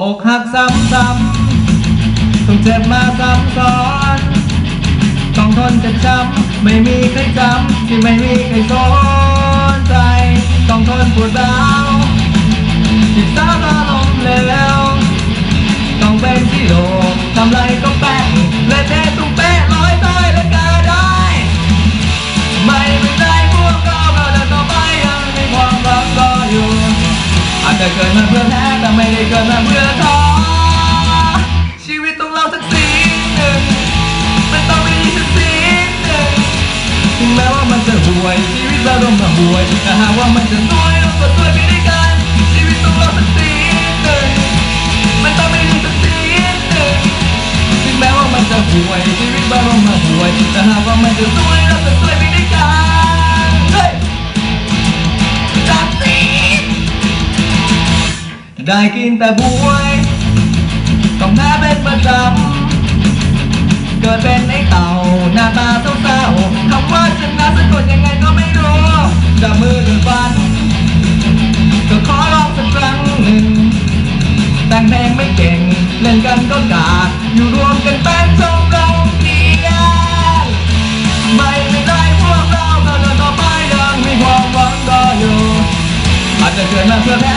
อกหักซ้ำซ้ำต้องเจ็บมาซ้ำซ้อน ต้องทนจะช้ำไม่มีใครจำที่ไม่มีใครสนใจ ต้องทนปวดร้าว อาจจะเกิดมาเพื่อแพ้แต่ไม่ได้เกิดมาเพื่อท้อชีวิตต้องเล่าสักสีหนึ่งมันต้องมีสักสีหนึ่งถึงแม้ว่ามันจะห่วยชีวิตเราต้องมาห่วยแต่หากว่ามันจะสวยเราก็สวยไปด้วยกัน ชีวิตต้องเราสักสีหนึ่งมันต้องมีสักสีหนึ่งถึงแม้ว่ามันจะห่วยชีวิตเราต้องมาห่วยแต่หากว่ามันจะสวย ได้กินแต่บวยต้องแพ้เป็นประจำเกิดเป็นไอ้เต่าหน้าตาเศร้าๆคำว่าชนะสะกดยังไงก็ไม่รู้จับมือกันฟันก็ขอลองสักครั้งหนึ่งแต่งเพลงไม่เก่งเล่นกันก็กาอยู่รวมกันเป็นชมรมเดียวไม่ไม่ได้พวกเราก็เดินต่อไปยังมีความหวังรออยู่อาจจะเกิดมาเพื่อแพ้